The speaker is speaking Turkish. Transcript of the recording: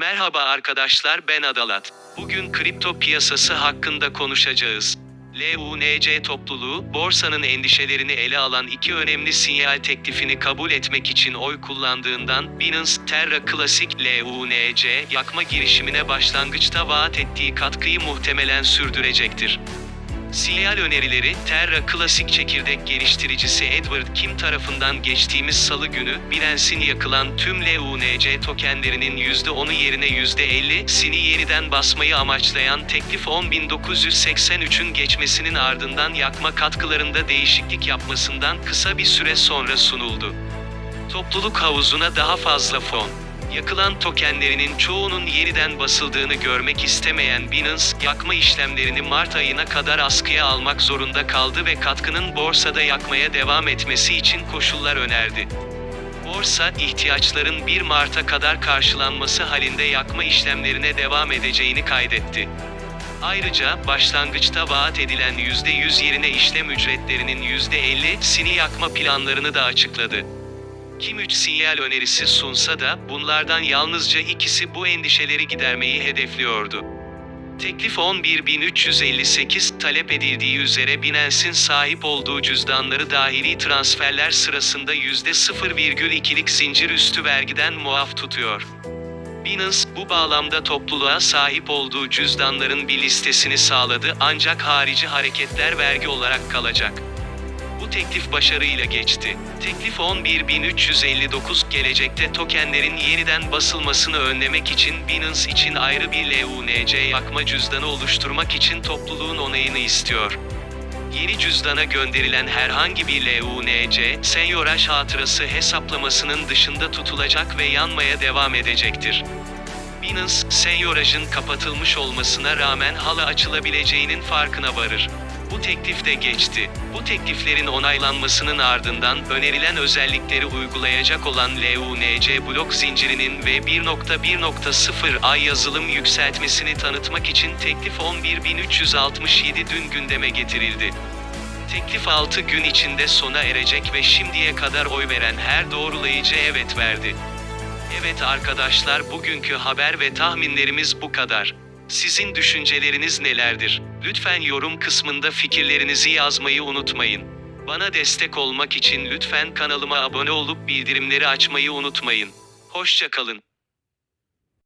Merhaba arkadaşlar ben Adalat. Bugün kripto piyasası hakkında konuşacağız. LUNC topluluğu, borsanın endişelerini ele alan iki önemli sinyal teklifini kabul etmek için oy kullandığından Binance Terra Classic LUNC yakma girişimine başlangıçta vaat ettiği katkıyı muhtemelen sürdürecektir. Sinyal önerileri, Terra Classic çekirdek geliştiricisi Edward Kim tarafından geçtiğimiz salı günü, Binance'in yakılan tüm LUNC tokenlerinin %10'u yerine %50'sini yeniden basmayı amaçlayan teklif 10.983'ün geçmesinin ardından yakma katkılarında değişiklik yapmasından kısa bir süre sonra sunuldu. Topluluk havuzuna daha fazla fon. Yakılan tokenlerinin çoğunun yeniden basıldığını görmek istemeyen Binance, yakma işlemlerini Mart ayına kadar askıya almak zorunda kaldı ve katkının borsada yakmaya devam etmesi için koşullar önerdi. Borsa, ihtiyaçların 1 Mart'a kadar karşılanması halinde yakma işlemlerine devam edeceğini kaydetti. Ayrıca, başlangıçta vaat edilen %100 yerine işlem ücretlerinin %50'sini yakma planlarını da açıkladı. Kim 3 sinyal önerisi sunsa da bunlardan yalnızca ikisi bu endişeleri gidermeyi hedefliyordu. Teklif 11.358 talep edildiği üzere Binance'in sahip olduğu cüzdanları dahili transferler sırasında %0,2'lik zincir üstü vergiden muaf tutuyor. Binance, bu bağlamda topluluğa sahip olduğu cüzdanların bir listesini sağladı ancak harici hareketler vergi olarak kalacak. Bu teklif başarıyla geçti. Teklif 11359 gelecekte tokenlerin yeniden basılmasını önlemek için Binance için ayrı bir LUNC yakma cüzdanı oluşturmak için topluluğun onayını istiyor. Yeni cüzdana gönderilen herhangi bir LUNC, senyoraj hatırası hesaplamasının dışında tutulacak ve yanmaya devam edecektir. Binance, senyorajın kapatılmış olmasına rağmen hala açılabileceğinin farkına varır. Bu teklif de geçti. Bu tekliflerin onaylanmasının ardından önerilen özellikleri uygulayacak olan LUNC blok zincirinin ve 1.1.0 ay yazılım yükseltmesini tanıtmak için teklif 11367 dün gündeme getirildi. Teklif 6 gün içinde sona erecek ve şimdiye kadar oy veren her doğrulayıcı evet verdi. Evet arkadaşlar bugünkü haber ve tahminlerimiz bu kadar. Sizin düşünceleriniz nelerdir? Lütfen yorum kısmında fikirlerinizi yazmayı unutmayın. Bana destek olmak için lütfen kanalıma abone olup bildirimleri açmayı unutmayın. Hoşça kalın.